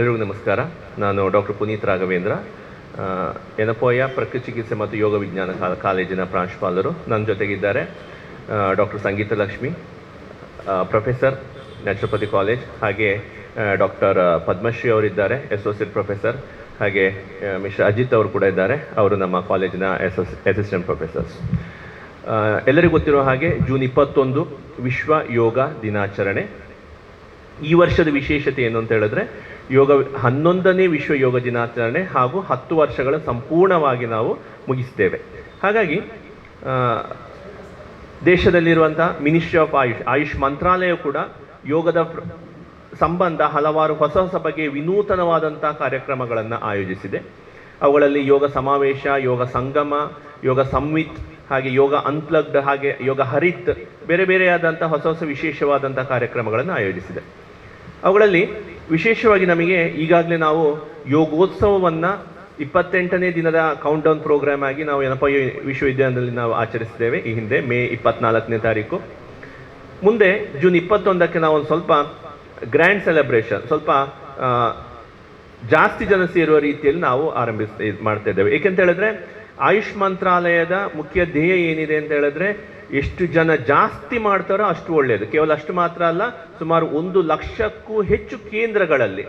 ಎಲ್ರಿಗೂ ನಮಸ್ಕಾರ. ನಾನು ಡಾಕ್ಟರ್ ಪುನೀತ್ ರಾಘವೇಂದ್ರ. ಎನಪೋಯ ಪ್ರಕೃತಿ ಚಿಕಿತ್ಸೆ ಮತ್ತು ಯೋಗ ವಿಜ್ಞಾನ ಕಾಲೇಜಿನ ಪ್ರಾಂಶುಪಾಲರು ನನ್ನ ಜೊತೆಗಿದ್ದಾರೆ. Doctor Sangeetha Lakshmi professor, naturopathy college, ಹಾಗೆ ಡಾಕ್ಟರ್ ಪದ್ಮಶ್ರೀ ಅವರಿದ್ದಾರೆ ಅಸೋಸಿಯೇಟ್ ಪ್ರೊಫೆಸರ್ ಹಾಗೆ ಮಿಸ್ಟರ್ ಅಜಿತ್ ಅವರು ಕೂಡ ಇದ್ದಾರೆ. ಅವರು ನಮ್ಮ ಕಾಲೇಜಿನ ಅಸೋಸಿ ಅಸಿಸ್ಟೆಂಟ್ ಪ್ರೊಫೆಸರ್ಸ್ ಎಲ್ಲರಿಗೂ ಗೊತ್ತಿರೋ ಹಾಗೆ ಜೂನ್ ಇಪ್ಪತ್ತೊಂದು ವಿಶ್ವ ಯೋಗ ದಿನಾಚರಣೆ. ಈ ವರ್ಷದ ವಿಶೇಷತೆ ಏನು ಅಂತ ಹೇಳಿದ್ರೆ ಯೋಗ ಹನ್ನೊಂದನೇ ವಿಶ್ವ ಯೋಗ ದಿನಾಚರಣೆ ಹಾಗೂ ಹತ್ತು ವರ್ಷಗಳ ಸಂಪೂರ್ಣವಾಗಿ ನಾವು ಮುಗಿಸ್ತೇವೆ. ಹಾಗಾಗಿ ದೇಶದಲ್ಲಿರುವಂಥ ಮಿನಿಸ್ಟ್ರಿ ಆಫ್ ಆಯುಷ್ ಆಯುಷ್ ಮಂತ್ರಾಲಯ ಕೂಡ ಯೋಗದ ಸಂಬಂಧ ಹಲವಾರು ಹೊಸ ಹೊಸ ಬಗೆಯ ವಿನೂತನವಾದಂಥ ಕಾರ್ಯಕ್ರಮಗಳನ್ನು ಆಯೋಜಿಸಿದೆ. ಅವುಗಳಲ್ಲಿ ಯೋಗ ಸಮಾವೇಶ, ಯೋಗ ಸಂಗಮ, ಯೋಗ ಸಂವಿತ್, ಹಾಗೆ ಯೋಗ ಅನ್ಪ್ಲಗ್ಡ್, ಹಾಗೆ ಯೋಗ ಹರಿತ್, ಬೇರೆ ಬೇರೆಯಾದಂಥ ಹೊಸ ಹೊಸ ವಿಶೇಷವಾದಂಥ ಕಾರ್ಯಕ್ರಮಗಳನ್ನು ಆಯೋಜಿಸಿದೆ. ಅವುಗಳಲ್ಲಿ ವಿಶೇಷವಾಗಿ ನಮಗೆ ಈಗಾಗಲೇ ನಾವು ಯೋಗೋತ್ಸವವನ್ನು ಇಪ್ಪತ್ತೆಂಟನೇ ದಿನದ ಕೌಂಟ್ ಡೌನ್ ಪ್ರೋಗ್ರಾಮ್ ಆಗಿ ನಾವು ಎನಪ ವಿಶ್ವವಿದ್ಯಾಲಯದಲ್ಲಿ ನಾವು ಆಚರಿಸಿದ್ದೇವೆ. ಈ ಹಿಂದೆ ಮೇ ಇಪ್ಪತ್ನಾಲ್ಕನೇ ತಾರೀಕು. ಮುಂದೆ ಜೂನ್ ಇಪ್ಪತ್ತೊಂದಕ್ಕೆ ನಾವು ಒಂದು ಸ್ವಲ್ಪ ಗ್ರ್ಯಾಂಡ್ ಸೆಲೆಬ್ರೇಷನ್ ಸ್ವಲ್ಪ ಜಾಸ್ತಿ ಜನ ಸೇರುವ ರೀತಿಯಲ್ಲಿ ನಾವು ಆರಂಭಿಸ್, ಮಾಡ್ತಾ ಇದ್ದೇವೆ. ಏಕೆಂತ ಹೇಳಿದ್ರೆ ಆಯುಷ್ ಮಂತ್ರಾಲಯದ ಮುಖ್ಯ ಧ್ಯೇಯ ಏನಿದೆ ಅಂತ ಹೇಳಿದ್ರೆ ಎಷ್ಟು ಜನ ಜಾಸ್ತಿ ಮಾಡ್ತಾರೋ ಅಷ್ಟು ಒಳ್ಳೆಯದು ಕೇವಲ ಅಷ್ಟು ಮಾತ್ರ ಅಲ್ಲ, ಸುಮಾರು ಒಂದು ಲಕ್ಷಕ್ಕೂ ಹೆಚ್ಚು ಕೇಂದ್ರಗಳಲ್ಲಿ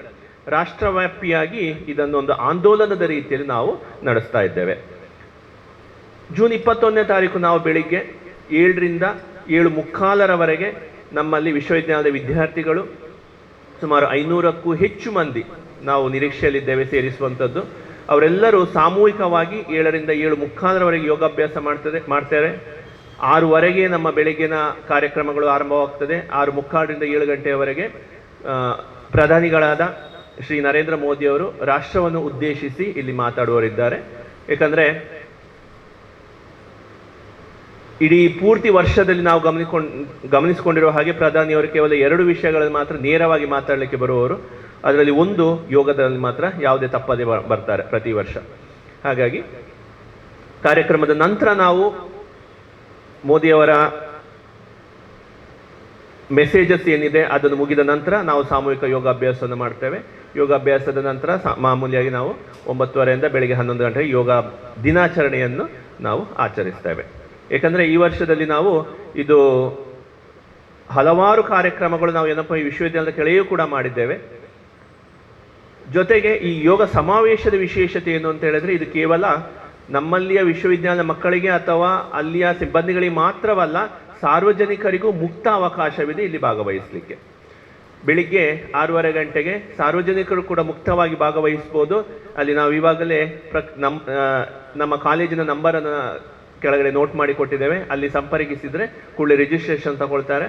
ರಾಷ್ಟ್ರವ್ಯಾಪಿಯಾಗಿ ಇದನ್ನೊಂದು ಆಂದೋಲನದ ರೀತಿಯಲ್ಲಿ ನಾವು ನಡೆಸ್ತಾ ಇದ್ದೇವೆ. ಜೂನ್ ಇಪ್ಪತ್ತೊಂದನೇ ತಾರೀಕು ನಾವು ಬೆಳಿಗ್ಗೆ ಏಳರಿಂದ ಏಳು ಮುಕ್ಕಾಲರವರೆಗೆ ನಮ್ಮಲ್ಲಿ ವಿಶ್ವವಿದ್ಯಾಲಯದ ವಿದ್ಯಾರ್ಥಿಗಳು ಸುಮಾರು ಐನೂರಕ್ಕೂ ಹೆಚ್ಚು ಮಂದಿ ನಾವು ನಿರೀಕ್ಷೆಯಲ್ಲಿದ್ದೇವೆ ಸೇರಿಸುವಂಥದ್ದು. ಅವರೆಲ್ಲರೂ ಸಾಮೂಹಿಕವಾಗಿ ಏಳರಿಂದ ಏಳು ಮುಕ್ಕಾಲರವರೆಗೆ ಯೋಗಾಭ್ಯಾಸ ಮಾಡ್ತದೆ ಮಾಡ್ತಾರೆ ಆರೂವರೆಗೆ ನಮ್ಮ ಬೆಳಗ್ಗಿನ ಕಾರ್ಯಕ್ರಮಗಳು ಆರಂಭವಾಗ್ತದೆ. ಆರು ಮುಕ್ಕಾಲರಿಂದ ಏಳು ಗಂಟೆಯವರೆಗೆ ಪ್ರಧಾನಿಗಳಾದ ಶ್ರೀ ನರೇಂದ್ರ ಮೋದಿಯವರು ರಾಷ್ಟ್ರವನ್ನು ಉದ್ದೇಶಿಸಿ ಇಲ್ಲಿ ಮಾತಾಡುವರಿದ್ದಾರೆ ಏಕೆಂದರೆ ಇಡೀ ಪೂರ್ತಿ ವರ್ಷದಲ್ಲಿ ನಾವು ಗಮನಿಕೊಂಡು ಗಮನಿಸಿಕೊಂಡಿರುವ ಹಾಗೆ ಪ್ರಧಾನಿಯವರು ಕೇವಲ ಎರಡು ವಿಷಯಗಳಲ್ಲಿ ಮಾತ್ರ ನೇರವಾಗಿ ಮಾತಾಡಲಿಕ್ಕೆ ಬರುವವರು. ಅದರಲ್ಲಿ ಒಂದು ಯೋಗದಲ್ಲಿ ಮಾತ್ರ ಯಾವುದೇ ತಪ್ಪದೇ ಬರ್ತಾರೆ ಪ್ರತಿ ವರ್ಷ. ಹಾಗಾಗಿ ಕಾರ್ಯಕ್ರಮದ ನಂತರ ನಾವು ಮೋದಿಯವರ ಮೆಸೇಜಸ್ ಏನಿದೆ, ಅದನ್ನು ಮುಗಿದ ನಂತರ ನಾವು ಸಾಮೂಹಿಕ ಯೋಗಾಭ್ಯಾಸವನ್ನು ಮಾಡ್ತೇವೆ. ಯೋಗಾಭ್ಯಾಸದ ನಂತರ ಮಾಮೂಲಿಯಾಗಿ ನಾವು ಒಂಬತ್ತುವರೆಯಿಂದ ಬೆಳಿಗ್ಗೆ ಹನ್ನೊಂದು ಗಂಟೆಗೆ ಯೋಗ ದಿನಾಚರಣೆಯನ್ನು ನಾವು ಆಚರಿಸ್ತೇವೆ. ಏಕೆಂದರೆ ಈ ವರ್ಷದಲ್ಲಿ ನಾವು ಇದು ಹಲವಾರು ಕಾರ್ಯಕ್ರಮಗಳು ನಾವು ಏನಪ್ಪ ಈ ವಿಶ್ವವಿದ್ಯಾಲಯದ ಕೆಳಗೆಯೂ ಕೂಡ ಮಾಡಿದ್ದೇವೆ. ಜೊತೆಗೆ ಈ ಯೋಗ ಸಮಾವೇಶದ ವಿಶೇಷತೆ ಏನು ಅಂತ ಹೇಳಿದ್ರೆ ಇದು ಕೇವಲ ನಮ್ಮಲ್ಲಿಯ ವಿಶ್ವವಿದ್ಯಾಲಯ ಮಕ್ಕಳಿಗೆ ಅಥವಾ ಅಲ್ಲಿಯ ಸಿಬ್ಬಂದಿಗಳಿಗೆ ಮಾತ್ರವಲ್ಲ ಸಾರ್ವಜನಿಕರಿಗೂ ಮುಕ್ತ ಅವಕಾಶವಿದೆ ಇಲ್ಲಿ ಭಾಗವಹಿಸಲಿಕ್ಕೆ. ಬೆಳಿಗ್ಗೆ ಆರೂವರೆ ಗಂಟೆಗೆ ಸಾರ್ವಜನಿಕರು ಕೂಡ ಮುಕ್ತವಾಗಿ ಭಾಗವಹಿಸ್ಬೋದು. ಅಲ್ಲಿ ನಾವು ಇವಾಗಲೇ ಪ್ರ ನಮ್ಮ ನಮ್ಮ ಕಾಲೇಜಿನ ನಂಬರನ್ನು ಕೆಳಗಡೆ ನೋಟ್ ಮಾಡಿ ಕೊಟ್ಟಿದ್ದೇವೆ. ಅಲ್ಲಿ ಸಂಪರ್ಕಿಸಿದರೆ ಕೂಡಲೇ ರಿಜಿಸ್ಟ್ರೇಷನ್ ತಗೊಳ್ತಾರೆ.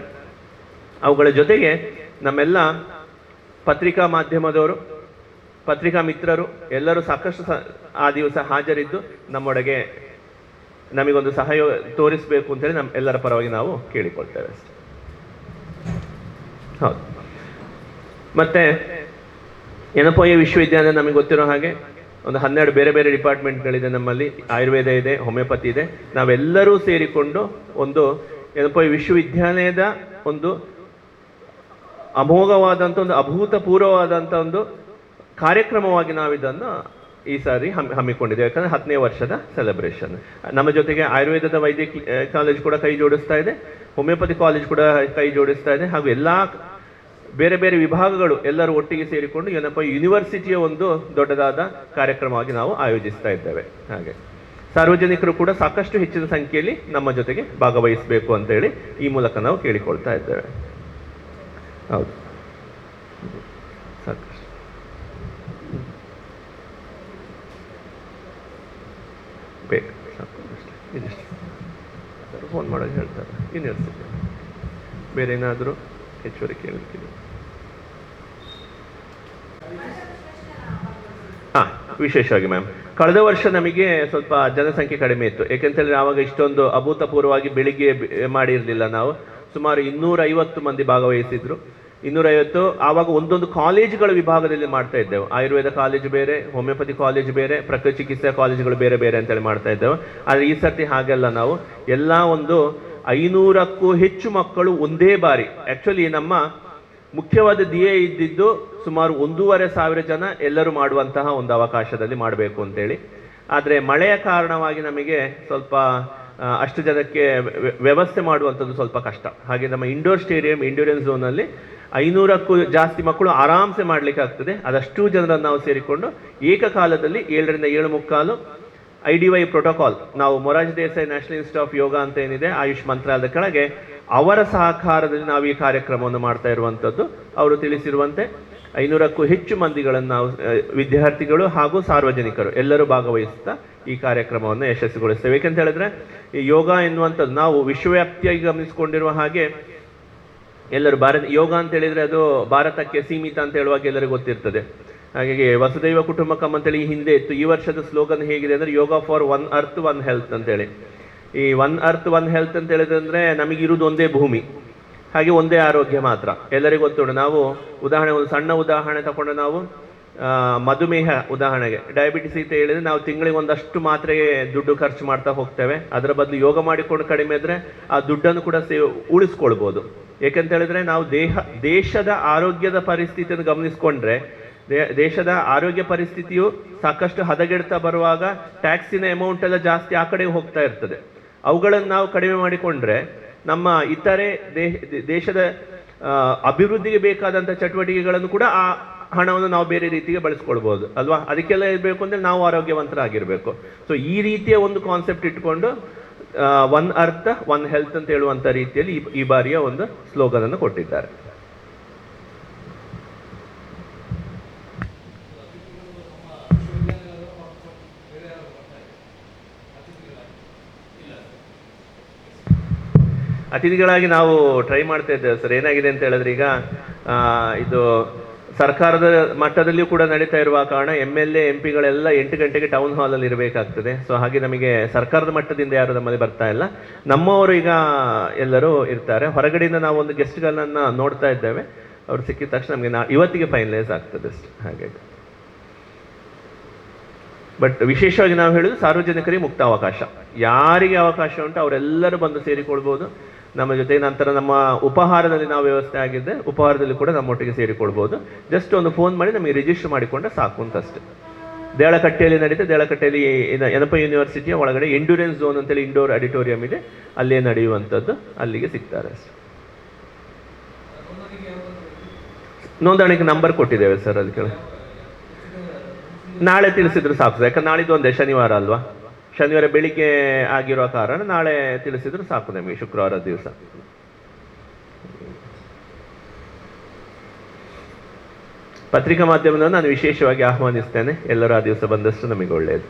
ಅವುಗಳ ಜೊತೆಗೆ ನಮ್ಮೆಲ್ಲ ಪತ್ರಿಕಾ ಮಾಧ್ಯಮದವರು ಪತ್ರಿಕಾ ಮಿತ್ರರು ಎಲ್ಲರೂ ಸಾಕಷ್ಟು ಆ ದಿವಸ ಹಾಜರಿದ್ದು ನಮ್ಮೊಳಗೆ ನಮಗೊಂದು ಸಹಯೋಗ ತೋರಿಸಬೇಕು ಅಂತೇಳಿ ನಮ್ಮ ಎಲ್ಲರ ಪರವಾಗಿ ನಾವು ಕೇಳಿಕೊಳ್ತೇವೆ ಹೌದು. ಮತ್ತೆ ಎನಪೋಯ ವಿಶ್ವವಿದ್ಯಾಲಯ ನಮಗೆ ಗೊತ್ತಿರೋ ಹಾಗೆ ಒಂದು ಹನ್ನೆರಡು ಬೇರೆ ಬೇರೆ ಡಿಪಾರ್ಟ್ಮೆಂಟ್ಗಳಿದೆ ನಮ್ಮಲ್ಲಿ. ಆಯುರ್ವೇದ ಇದೆ, ಹೋಮಿಯೋಪತಿ ಇದೆ. ನಾವೆಲ್ಲರೂ ಸೇರಿಕೊಂಡು ಒಂದು ಎನಪೋಯ ವಿಶ್ವವಿದ್ಯಾಲಯದ ಒಂದು ಅಮೋಘವಾದಂಥ ಒಂದು ಅಭೂತಪೂರ್ವವಾದಂಥ ಒಂದು ಕಾರ್ಯಕ್ರಮವಾಗಿ ನಾವು ಇದನ್ನು ಈ ಸಾರಿ ಹಮ್ಮಿ ಹಮ್ಮಿಕೊಂಡಿದ್ದೇವೆ. ಯಾಕಂದ್ರೆ ಹತ್ತನೇ ವರ್ಷದ ಸೆಲೆಬ್ರೇಷನ್ ನಮ್ಮ ಜೊತೆಗೆ ಆಯುರ್ವೇದದ ವೈದ್ಯಕೀಯ ಕಾಲೇಜ್ ಕೂಡ ಕೈ ಜೋಡಿಸ್ತಾ ಇದೆ. ಹೋಮಿಯೋಪತಿ ಕಾಲೇಜ್ ಕೂಡ ಕೈ ಜೋಡಿಸ್ತಾ ಇದೆ. ಹಾಗೂ ಎಲ್ಲ ಬೇರೆ ಬೇರೆ ವಿಭಾಗಗಳು ಎಲ್ಲರೂ ಒಟ್ಟಿಗೆ ಸೇರಿಕೊಂಡು ಏನಪ್ಪ ಯೂನಿವರ್ಸಿಟಿಯ ಒಂದು ದೊಡ್ಡದಾದ ಕಾರ್ಯಕ್ರಮವಾಗಿ ನಾವು ಆಯೋಜಿಸ್ತಾ ಇದ್ದೇವೆ. ಹಾಗೆ. ಸಾರ್ವಜನಿಕರು ಕೂಡ ಸಾಕಷ್ಟು ಹೆಚ್ಚಿನ ಸಂಖ್ಯೆಯಲ್ಲಿ ನಮ್ಮ ಜೊತೆಗೆ ಭಾಗವಹಿಸಬೇಕು ಅಂತ ಹೇಳಿ ಈ ಮೂಲಕ ನಾವು ಕೇಳಿಕೊಳ್ತಾ ಇದ್ದೇವೆ. ಹೌದು. ಸಾಕಷ್ಟು. ಸಾಕು ಫೋನ್ ಮಾಡೋದು ಹೇಳ್ತಾರೆ. ಯೂನಿವರ್ಸಿಟಿ ಬೇರೆ ಏನಾದರೂ ಹೆಚ್ಚುವರಿ ಕೇಳಲಿಕ್ಕಿದೆ ಹಾಂ, ವಿಶೇಷವಾಗಿ ಮ್ಯಾಮ್ ಕಳೆದ ವರ್ಷ ನಮಗೆ ಸ್ವಲ್ಪ ಜನಸಂಖ್ಯೆ ಕಡಿಮೆ ಇತ್ತು. ಏಕೆಂತೇಳಿದ್ರೆ ಆವಾಗ ಇಷ್ಟೊಂದು ಅಭೂತಪೂರ್ವವಾಗಿ ಬೆಳಿಗ್ಗೆ ಮಾಡಿರಲಿಲ್ಲ ನಾವು. ಸುಮಾರು ಇನ್ನೂರ ಐವತ್ತು ಮಂದಿ ಭಾಗವಹಿಸಿದ್ರು. ಇನ್ನೂರೈವತ್ತು, ಆವಾಗ ಒಂದೊಂದು ಕಾಲೇಜುಗಳ ವಿಭಾಗದಲ್ಲಿ ಮಾಡ್ತಾ ಇದ್ದೆವು. ಆಯುರ್ವೇದ ಕಾಲೇಜು ಬೇರೆ, ಹೋಮಿಯೋಪತಿ ಕಾಲೇಜು ಬೇರೆ, ಪ್ರಕೃತಿ ಚಿಕಿತ್ಸಾ ಕಾಲೇಜುಗಳು ಬೇರೆ ಬೇರೆ ಅಂತೇಳಿ ಮಾಡ್ತಾ ಇದ್ದೆವು. ಆದರೆ ಈ ಸರ್ತಿ ಹಾಗೆಲ್ಲ ನಾವು. ಎಲ್ಲ ಒಂದು ಐನೂರಕ್ಕೂ ಹೆಚ್ಚು ಮಕ್ಕಳು ಒಂದೇ ಬಾರಿ. ಆ್ಯಕ್ಚುಲಿ ನಮ್ಮ ಮುಖ್ಯವಾದ ಧ್ಯೇಯ ಇದ್ದಿದ್ದು ಸುಮಾರು ಒಂದೂವರೆ ಸಾವಿರ ಜನ ಎಲ್ಲರೂ ಮಾಡುವಂತಹ ಒಂದು ಅವಕಾಶದಲ್ಲಿ ಮಾಡಬೇಕು ಅಂತೇಳಿ. ಆದರೆ ಮಳೆಯ ಕಾರಣವಾಗಿ ನಮಗೆ ಸ್ವಲ್ಪ ಅಷ್ಟು ಜನಕ್ಕೆ ವ್ಯವಸ್ಥೆ ಮಾಡುವಂಥದ್ದು ಸ್ವಲ್ಪ ಕಷ್ಟ. ಹಾಗೆ ನಮ್ಮ ಇಂಡೋರ್ ಸ್ಟೇಡಿಯಂ ಇಂಡೋರಿಯನ್ ಝೋನಲ್ಲಿ ಐನೂರಕ್ಕೂ ಜಾಸ್ತಿ ಮಕ್ಕಳು ಆರಾಮ್ಸೆ ಮಾಡಲಿಕ್ಕೆ ಆಗ್ತದೆ. ಅದಷ್ಟು ಜನರನ್ನು ನಾವು ಸೇರಿಕೊಂಡು ಏಕಕಾಲದಲ್ಲಿ ಏಳರಿಂದ ಏಳು ಮುಕ್ಕಾಲು ಐ ಡಿ ವೈ ಪ್ರೋಟೋಕಾಲ್, ನಾವು Morarji Desai national institute of yoga ಅಂತ ಏನಿದೆ, ಆಯುಷ್ ಮಂತ್ರಾಲಯದ ಕೆಳಗೆ ಅವರ ಸಹಕಾರದಲ್ಲಿ ನಾವು ಈ ಕಾರ್ಯಕ್ರಮವನ್ನು ಮಾಡ್ತಾ ಇರುವಂಥದ್ದು. ಅವರು ತಿಳಿಸಿರುವಂತೆ ಐನೂರಕ್ಕೂ ಹೆಚ್ಚು ಮಂದಿಗಳನ್ನು ನಾವು ವಿದ್ಯಾರ್ಥಿಗಳು ಹಾಗೂ ಸಾರ್ವಜನಿಕರು ಎಲ್ಲರೂ ಭಾಗವಹಿಸ್ತಾ ಈ ಕಾರ್ಯಕ್ರಮವನ್ನು ಯಶಸ್ವಿಗೊಳಿಸ್ತೇವೆ ಏಕೆಂತ ಹೇಳಿದ್ರೆ, ಈ ಯೋಗ ಎನ್ನುವಂಥದ್ದು ನಾವು ವಿಶ್ವವ್ಯಾಪ್ತಿಯಾಗಿ ಗಮನಿಸಿಕೊಂಡಿರುವ ಹಾಗೆ ಎಲ್ಲರೂ ಭಾರತ, ಯೋಗ ಅಂತ ಹೇಳಿದ್ರೆ ಅದು ಭಾರತಕ್ಕೆ ಸೀಮಿತ ಅಂತ ಹೇಳುವಾಗ ಎಲ್ಲರಿಗೂ ಗೊತ್ತಿರ್ತದೆ. ಹಾಗಾಗಿ ವಸುದೈವ ಕುಟುಂಬಕಂ ಅಂತೇಳಿ ಹಿಂದೆ ಇತ್ತು. ಈ ವರ್ಷದ ಸ್ಲೋಗನ್ ಹೇಗಿದೆ ಅಂದ್ರೆ yoga for one earth, one health ಅಂತೇಳಿ ಈ ಒನ್ ಅರ್ತ್, ಒನ್ ಹೆಲ್ತ್ ಅಂತ ಹೇಳಿದ್ರೆ ನಮಗಿರುವುದು ಒಂದೇ ಭೂಮಿ, ಹಾಗೆ ಒಂದೇ ಆರೋಗ್ಯ ಮಾತ್ರ. ಎಲ್ಲರಿಗೂ ಗೊತ್ತುಂಟು. ನಾವು ಉದಾಹರಣೆ, ಒಂದು ಸಣ್ಣ ಉದಾಹರಣೆ ತಗೊಂಡು ನಾವು ಮಧುಮೇಹ ಉದಾಹರಣೆಗೆ. ಡಯಾಬಿಟಿಸ್ ಅಂತ ಹೇಳಿದ್ರೆ ನಾವು ತಿಂಗಳಿಗೆ ಒಂದಷ್ಟು ಮಾತ್ರೆಗೆ ದುಡ್ಡು ಖರ್ಚು ಮಾಡ್ತಾ ಹೋಗ್ತೇವೆ. ಅದರ ಬದಲು ಯೋಗ ಮಾಡಿಕೊಂಡು ಕಡಿಮೆ ಇದ್ರೆ ಆ ದುಡ್ಡನ್ನು ಕೂಡ ಸೇವ್, ಉಳಿಸ್ಕೊಳ್ಬೋದು. ಏಕೆಂತ ಹೇಳಿದ್ರೆ ನಾವು ದೇಹ, ದೇಶದ ಆರೋಗ್ಯದ ಪರಿಸ್ಥಿತಿಯನ್ನು ಗಮನಿಸ್ಕೊಂಡ್ರೆ ದೇಶದ ಆರೋಗ್ಯ ಪರಿಸ್ಥಿತಿಯು ಸಾಕಷ್ಟು ಹದಗೆಡ್ತಾ ಬರುವಾಗ ಟ್ಯಾಕ್ಸಿನ ಅಮೌಂಟ್ ಎಲ್ಲ ಜಾಸ್ತಿ ಆ ಕಡೆ ಹೋಗ್ತಾ ಇರ್ತದೆ. ಅವುಗಳನ್ನು ನಾವು ಕಡಿಮೆ ಮಾಡಿಕೊಂಡ್ರೆ ನಮ್ಮ ಇತರೆ ದೇಶದ ಅಭಿವೃದ್ಧಿಗೆ ಬೇಕಾದಂಥ ಚಟುವಟಿಕೆಗಳನ್ನು ಕೂಡ ಆ ಹಣವನ್ನು ನಾವು ಬೇರೆ ರೀತಿಗೆ ಬಳಸ್ಕೊಳ್ಬೋದು, ಅಲ್ವಾ? ಅದಕ್ಕೆಲ್ಲ ಇರಬೇಕು ಅಂದರೆ ನಾವು ಆರೋಗ್ಯವಂತರಾಗಿರಬೇಕು. ಸೊ ಈ ರೀತಿಯ ಒಂದು ಕಾನ್ಸೆಪ್ಟ್ ಇಟ್ಕೊಂಡು ಒನ್ ಅರ್ಥ, ಒನ್ ಹೆಲ್ತ್ ಅಂತ ಹೇಳುವಂತ ರೀತಿಯಲ್ಲಿ ಈ- ಬಾರಿಯ ಒಂದು ಸ್ಲೋಗನ್ ಅನ್ನು ಕೊಟ್ಟಿದ್ದಾರೆ. ಅತಿಥಿಗಳಾಗಿ ನಾವು ಟ್ರೈ ಮಾಡ್ತಾ ಇದ್ದೇವೆ ಸರ್. ಏನಾಗಿದೆ ಅಂತ ಹೇಳಿದ್ರೆ ಈಗ ಇದು ಸರ್ಕಾರದ ಮಟ್ಟದಲ್ಲಿಯೂ ಕೂಡ ನಡೀತಾ ಇರುವ ಕಾರಣ ಎಂ ಎಲ್ ಎ ಎಂ ಪಿಗಳೆಲ್ಲ ಎಂಟು ಗಂಟೆಗೆ ಟೌನ್ ಹಾಲಲ್ಲಿ ಇರಬೇಕಾಗ್ತದೆ. ಸೊ ಹಾಗೆ ನಮಗೆ ಸರ್ಕಾರದ ಮಟ್ಟದಿಂದ ಯಾರು ನಮ್ಮಲ್ಲಿ ಬರ್ತಾ ಇಲ್ಲ. ನಮ್ಮವರು ಈಗ ಎಲ್ಲರೂ ಇರ್ತಾರೆ. ಹೊರಗಡೆಯಿಂದ ನಾವು ಒಂದು ಗೆಸ್ಟ್ಗಳನ್ನ ನೋಡ್ತಾ ಇದ್ದೇವೆ. ಅವ್ರು ಸಿಕ್ಕಿದ ತಕ್ಷಣ ನಮಗೆ ನಾ, ಇವತ್ತಿಗೆ ಫೈನಲೈಸ್ ಆಗ್ತದೆ ಅಷ್ಟೇ. ಹಾಗಾಗಿ. ಬಟ್ ವಿಶೇಷವಾಗಿ ನಾವು ಹೇಳೋದು ಸಾರ್ವಜನಿಕರಿಗೆ ಮುಕ್ತ ಅವಕಾಶ. ಯಾರಿಗೆ ಅವಕಾಶ ಉಂಟು ಅವರೆಲ್ಲರೂ ಬಂದು ಸೇರಿಕೊಳ್ಬೋದು. ನಮ್ಮ ಜೊತೆ ನಂತರ ನಮ್ಮ ಉಪಹಾರದಲ್ಲಿ ನಾವು ವ್ಯವಸ್ಥೆ ಆಗಿದ್ದೆ ಉಪಹಾರದಲ್ಲಿ ಕೂಡ ನಮ್ಮೊಟ್ಟಿಗೆ ಸೇರಿಕೊಳ್ಬೋದು. ಜಸ್ಟ್ ಒಂದು ಫೋನ್ ಮಾಡಿ ನಮಗೆ ರಿಜಿಸ್ಟರ್ ಮಾಡಿಕೊಂಡ್ರೆ ಸಾಕು ಅಂತ ಅಷ್ಟೇ ದೇಳಕಟ್ಟೆಯಲ್ಲಿ ನಡೀತೆ ದೇಳಕಟ್ಟೆಯಲ್ಲಿ ಎನಪ ಯನಪ ಯೂನಿವರ್ಸಿಟಿಯ ಒಳಗಡೆ ಎಂಡ್ಯೂರೆನ್ಸ್ ಝೋನ್ ಅಂತೇಳಿ ಇಂಡೋರ್ ಆಡಿಟೋರಿಯಂ ಇದೆ. ಅಲ್ಲೇ ನಡೆಯುವಂಥದ್ದು ಅಲ್ಲಿಗೆ ಸಿಗ್ತಾರೆ ಅಷ್ಟೇ. ನೋಂದಣಿಗೆ ನಂಬರ್ ಕೊಟ್ಟಿದ್ದೇವೆ ಸರ್ ಅದಕ್ಕೆ ನಾಳೆ ತಿಳಿಸಿದ್ರು ಸಾಕು. ಯಾಕಂದ್ರೆ ನಾಳಿದ್ದು ಒಂದೇ ಶನಿವಾರ ಅಲ್ವಾ? ಶನಿವಾರ ಬೆಳಿಗ್ಗೆ ಆಗಿರೋ ಕಾರಣ ನಾಳೆ ತಿಳಿಸಿದ್ರೆ ಸಾಕು ನಮಗೆ ಶುಕ್ರವಾರ ದಿವಸ. ಪತ್ರಿಕಾ ಮಾಧ್ಯಮದ ನಾನು ವಿಶೇಷವಾಗಿ ಆಹ್ವಾನಿಸ್ತೇನೆ. ಎಲ್ಲರೂ ಆ ದಿವಸ ಬಂದಷ್ಟು ನಮಗೆ ಒಳ್ಳೆಯದು